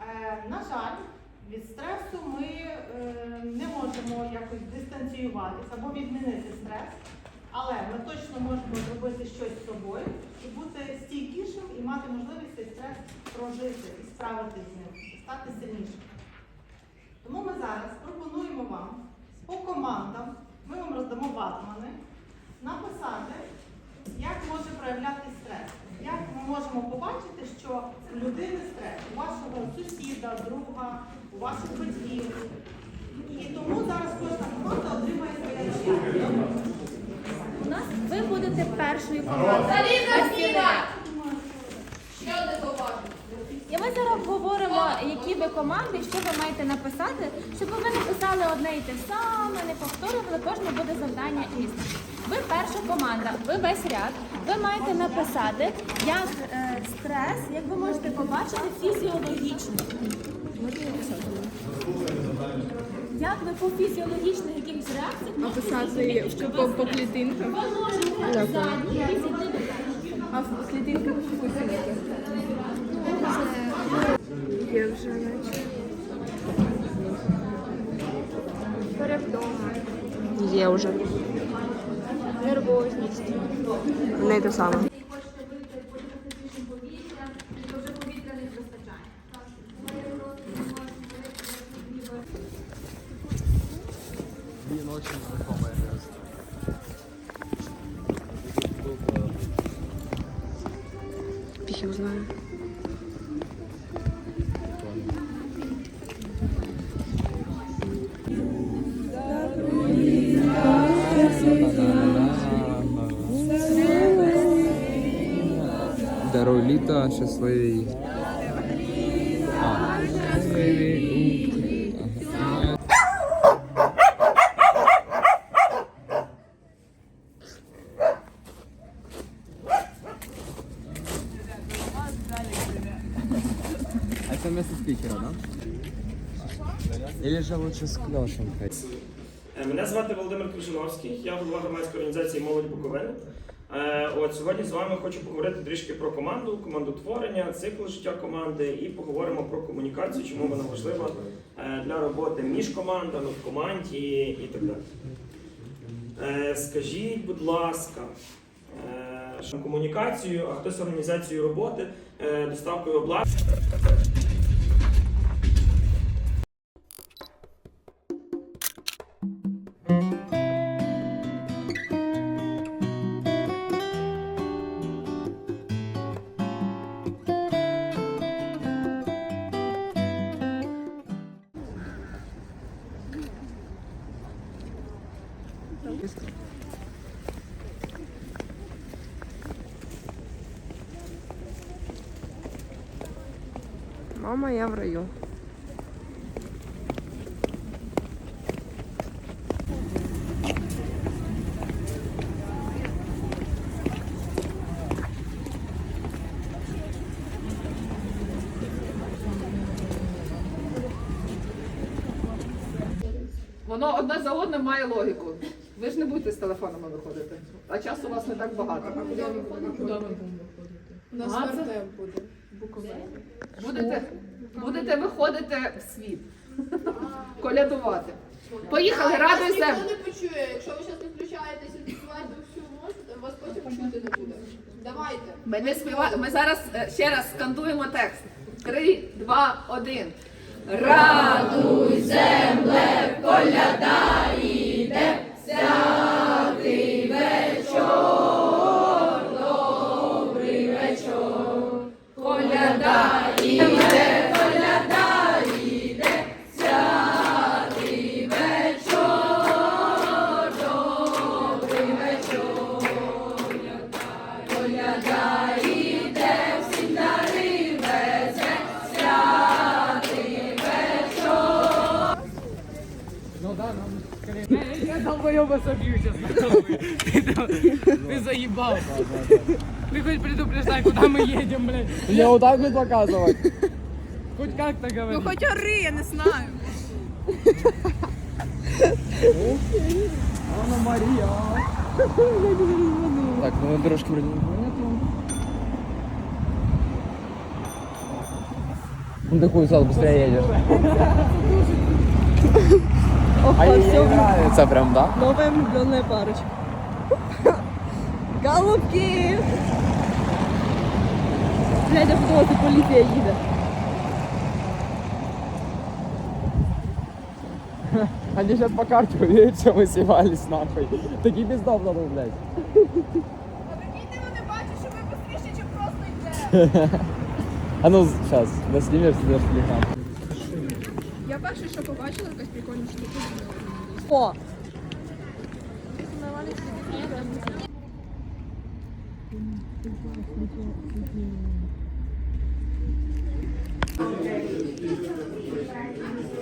Е, На жаль, від стресу ми е, не можемо якось дистанціюватися або відмінити стрес, але ми точно можемо щось з собою і бути стійкішим і мати можливість цей стрес прожити і справитися з ним, стати сильнішим. Тому ми зараз пропонуємо вам по командам, ми вам роздамо ватмани, написати, як може проявляти стрес. Як ми можемо побачити, що у людини стрес, у вашого сусіда, друга, у ваших батьків. І тому зараз кожна команда отримає своє Нас ви будете першою командою. І ми зараз говоримо, які ви команди, що ви маєте написати, щоб ви написали одне і те саме, не повторювали, кожне буде завдання різне. Ви перша команда, ви весь ряд, ви маєте написати, як е, стрес, як ви можете побачити, фізіологічно. Як ви по фізіологічних якихось реакціях зрозуміти, що по клітинкам. ви можете задні. А в клітинках висунути. Є вже наче. Перевдома. Є вже. Нервозність. Не те саме. Очень знакомое место. Його знає. Даруй літа щасливі. Это место спикера, да? Или же лучше с Клёшенькой? Е, Мене звати Володимир Крижановський, я голова громадської організації Молодь Буковини. Е, От сьогодні з вами хочу поговорити трішки про команду, командотворення, цикл життя команди і поговоримо про комунікацію, чому вона важлива е, для роботи між командами, в команді і так далі. Скажіть, будь ласка, комунікацію, а хтось організацією роботи, доставкою обладнання. Мама, я в раю. Воно одне за одним має логіку. Ви ж не будете з телефонами виходити, а часу у вас не так багато. У нас А, це- вертеп буде. Будете, будете виходити в світ, колядувати. Поїхали, радуй Ніхто не почує. Якщо ви зараз не включаєтеся співати всю можете, вас потім чути не буде. Давайте. Ми не співаємо. Ми зараз е, ще раз скандуємо текст. Три, два, один. Радуй земле, коляда йде, долбоеба собью сейчас. Ты заебал. Ты хоть предупреждай, куда мы едем, блядь. Я вот так буду показывать. Хоть как-то говори. Ну хоч ори, я не знаю. Анна Мария. Так, ну на дорожке вроде нету. Ну такой зал быстрее едешь. А ей не нравится прям, да? Новая влюбленная парочка. Голубки! Хто тут поліція їде. Они сейчас по карте увидят, что мы снимались нахуй. Такие бездомно был, блядь. А прикиньте, вони бачать, що ви швидше, ніж просто йде. А ну сейчас, доснимешь себе телефон. Перше, що побачила, якась прикольна штука. О! Thank ще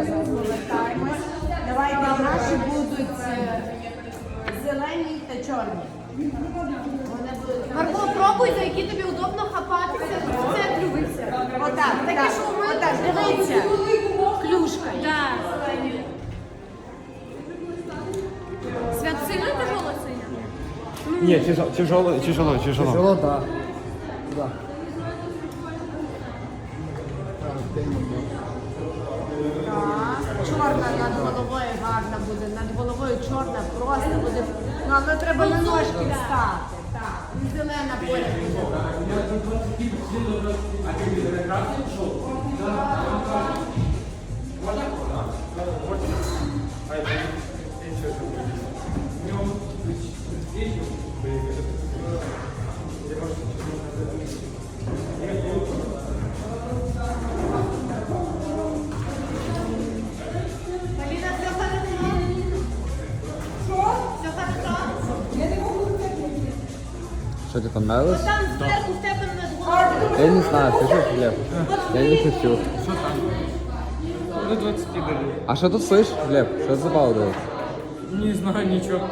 повертаємось. Давайте наші будуть е, зелені та чорні. Марко, пробуй, за які тобі удобно хапатися, в центрі вися. отак, Такі, так, отак, дивіться. Клюшка. Свят сильно тяжело синя? Не, тяжело, тяжело, тяжело, тяжело. Тяжело, да. Гарна буде, над головою чорна просто буде. Ну, але треба на ножки встати. Так, і зелена поряд буде. Поліна, Что тебе понравилось? Там зверху в тебе над головою. Я не знаю, ты что, Глеб? Я не хочу. До 20 дали. А что тут слышишь, Глеб? Что за балл дают? Не знаю ничего.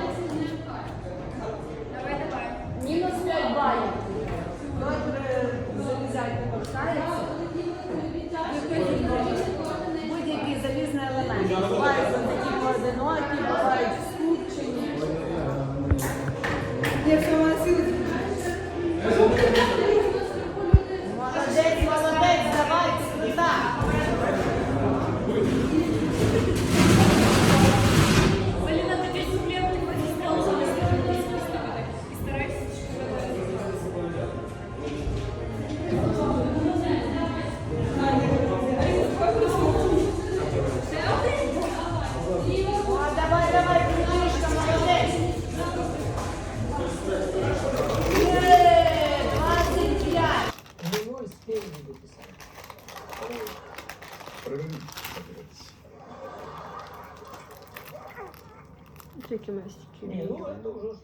Тільки вже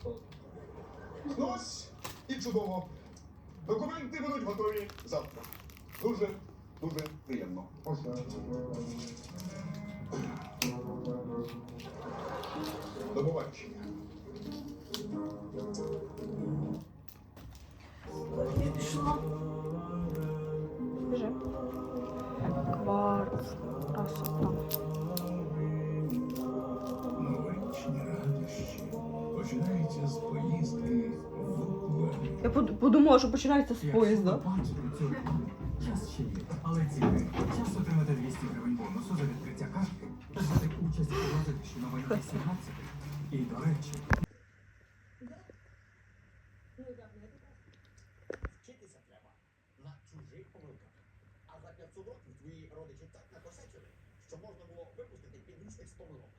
що. Ну ось і чудово. Документи будуть готові завтра. Дуже, дуже приємно. До побачення. Подумала, що починається з поїзда. Час ще є, але ціни. Час отримати 200 гривень бонусу за відкриття картки та взяти участь у розіграші на варіанті 17. І, до речі, Вчитися треба на чужих помилках. А за 500 років твої родичі так накосячили, що можна було випустити підручник з помилок.